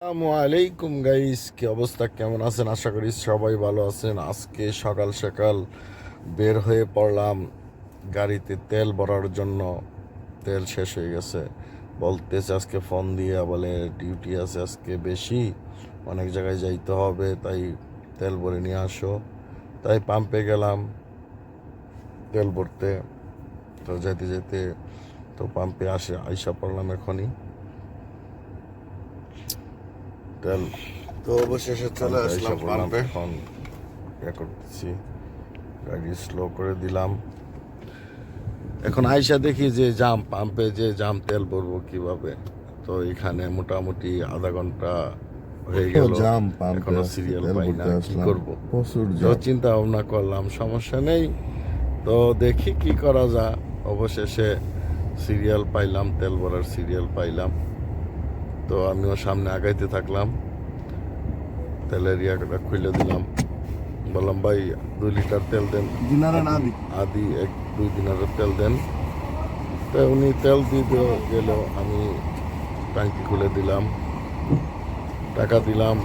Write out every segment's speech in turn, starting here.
আসসালামু আলাইকুম গাইস কি অবস্থা? কেমন আছেন? আশা করি সবাই ভালো আছেন। আজকে সকাল সকাল বের হয়ে পড়লাম গাড়িতে তেল ভরার জন্য। তেল শেষ হয়ে গেছে। বলতেছে আজকে ফোন দিয়ে, বলে ডিউটি আছে আজকে বেশি। অনেক জায়গায় যাইতে হবে, তাই তেল ভরে নিয়ে আসো। তাই পাম্পে গেলাম তেল ভরতে। তো যেতে যেতে তো পাম্পে আসে, আইসা পড়লাম এখনই। তেল তো অবশেষে চলে আসলাম পাম্পে এখন ইয়ে করতেছি। গাড়ি স্লো করে দিলাম। এখন আইসা দেখি যে জাম পাম্পে যে জাম তেল ভরবো কীভাবে তো এখানে মোটামুটি আধা ঘণ্টা হয়ে গেল। জাম এখনও সিরিয়াল পাই না কি করব? প্রচুর তো চিন্তা ভাবনা করলাম সমস্যা নেই। তো দেখি কি করা যা অবশেষে সিরিয়াল পাইলাম তেল ভরার সিরিয়াল পাইলাম। তো আমিও সামনে আগাইতে থাকলাম। তেলের ইয়াটা খুলে দিলাম। বললাম ভাই দুই লিটার তেল দেন। আদি। এক দুই দিনের তেল দেন। তো উনি তেল দিতে গেল। আমি ট্যাঙ্কি খুলে দিলাম। টাকা দিলাম।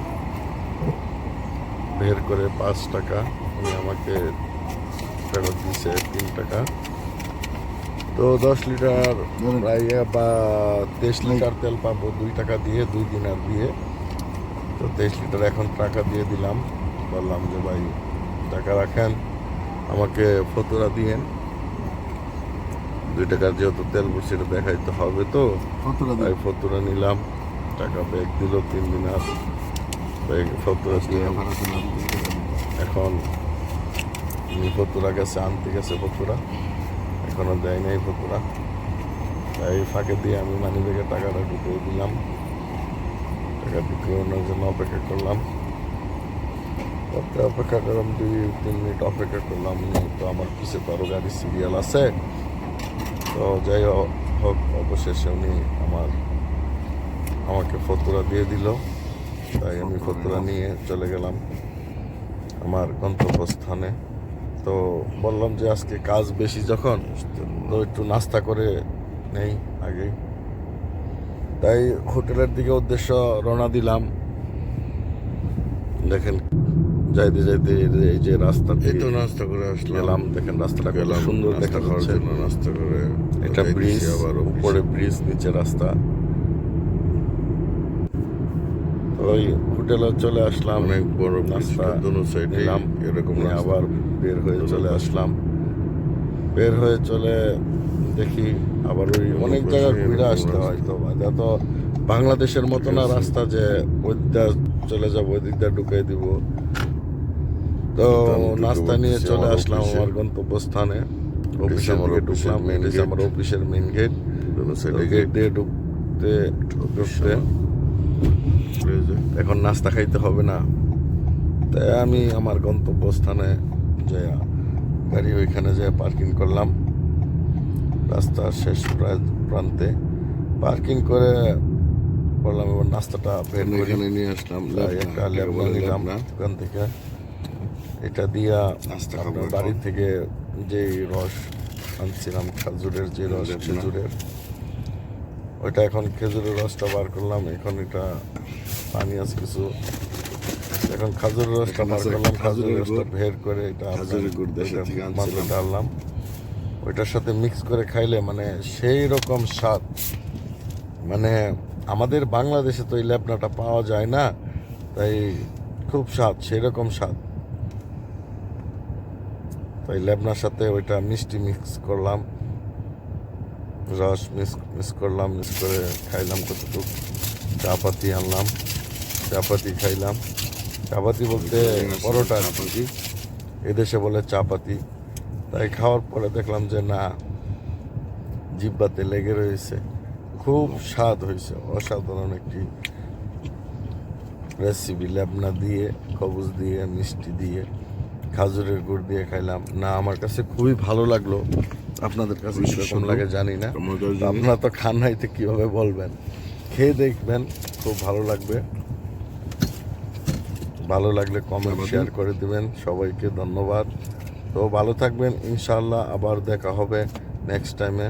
বের করে পাঁচ টাকা। উনি আমাকে ফেরত দিয়েছে তিন টাকা। তো দশ লিটার প্রায় বা তেইশ লিটার তেল পাবো দুই টাকা দিয়ে দুই দিনার দিয়ে। তো তেইশ লিটার এখন টাকা দিয়ে দিলাম। বললাম যে ভাই টাকা রাখেন আমাকে ফতুরা দিয়েন। দুই টাকার যেহেতু তেল এটা দেখাইতে হবে তো। তাই ফতুরা নিলাম। টাকা ব্যাগ দিল তিন দিন আর ব্যাগ ফতুরা দিয়ে এখন ফতুরা গেছে আনতে গেছে ফতুরা এখনও দেয় নাই ফতুরা তাই ফাঁকে দিয়ে আমি মানি ব্যাগে টাকাটা ঢুকিয়ে দিলাম। টাকা ঢুকিয়ে জন্য অপেক্ষা করলাম। অপেক্ষা করলাম, দুই, তিন মিনিট অপেক্ষা করলাম। তো আমার পিছে তো আরও গাড়ি সিরিয়াল আছে। তো যাই হোক হোক, অবশেষে উনি আমার, আমাকে ফতুরা দিয়ে দিল। তাই আমি ফতুরা নিয়ে চলে গেলাম আমার গন্তব্যস্থানে। তো বললাম যে আজকে কাজ বেশি যখন তো একটু নাস্তা করে নেই আগেই। তাই হোটেলের দিকে উদ্দেশ্য রওনা দিলাম। দেখেন যাইতে যাইতে এই যে- রাস্তা এই তো নাস্তা করে আসলাম। দেখেন রাস্তাটা গেলাম সুন্দর দেখা যাচ্ছে জন্য নাস্তা করে এটা ব্রিজ আবার উপরে ব্রিজ নিচে রাস্তা তো ওই হোটেলে চলে আসলাম। অনেক বড় নাস্তা দোনো সাইডে এরকম আবার বের হয়ে চলে আসলাম। বের হয়ে চলে দেখি আবার ওই অনেক জায়গায় ঘুরে আসতে হয় তো। এটা তো বাংলাদেশের মতো না রাস্তা যে ওই দিকটা চলে যাব ওই দিকটা ঢুকাই দিব। তো নাস্তা নিয়ে চলে আসলাম আমার গন্তব্যস্থানে। অফিসের দিকে ঢুকলাম আমার অফিসের মেন গেট গেট দিয়ে ঢুকতে। ঢুকতে এখন নাস্তা খাইতে হবে না। তাই আমি আমার গন্তব্যস্থানে যে গাড়ি ওইখানে যে পার্কিং করলাম। রাস্তার শেষ প্রা- প্রান্তে। পার্কিং করে বললাম এবার নাস্তাটা বের এখানে নিয়ে আসলাম একটা লেবনা নিলাম দোকান থেকে। এটা দিয়া নাস্তা বাড়ি থেকে যে রস আনছিলাম খাজুরের যে রস। খেজুরের ওইটা এখন খেজুরের রসটা বার করলাম এখন এটা পানি আছে কিছু এখন খাজুরের রসটা বার করলাম খাজুরের রসটা। বের করে এটা আনছিলাম। ডাললাম ওইটার সাথে মিক্স করে খাইলে মানে সেই রকম স্বাদ মানে আমাদের বাংলাদেশে তো এই লেপনাটা পাওয়া যায় না তাই খুব স্বাদ সেই রকম স্বাদ তাই লেবনার সাথে ওইটা মিষ্টি মিক্স করলাম রস মিস মিস করলাম মিস করে খাইলাম কতটুকু? চা পাতি আনলাম চা পাতি খাইলাম। চা পাতি বলতে পরোটা। আর এদেশে বলে চা পাতি তাই খাওয়ার পরে দেখলাম যে না, জিব্বাতে লেগে রয়েছে। খুব স্বাদ হয়েছে। অসাধারণ একটি রেসিপি লেবনা দিয়ে, কবুজ দিয়ে, মিষ্টি দিয়ে, খাজুরের গুড় দিয়ে খাইলাম। না, আমার কাছে খুবই ভালো লাগল। আপনাদের কাছে কীরকম লাগে জানি না। আপনারা তো খান নাইতে কীভাবে বলবেন? খেয়ে দেখবেন খুব ভালো লাগবে। ভালো লাগলে কমেন্ট শেয়ার করে দিবেন। সবাইকে ধন্যবাদ। তো ভালো থাকবেন ইনশাল্লাহ আবার দেখা হবে নেক্সট টাইমে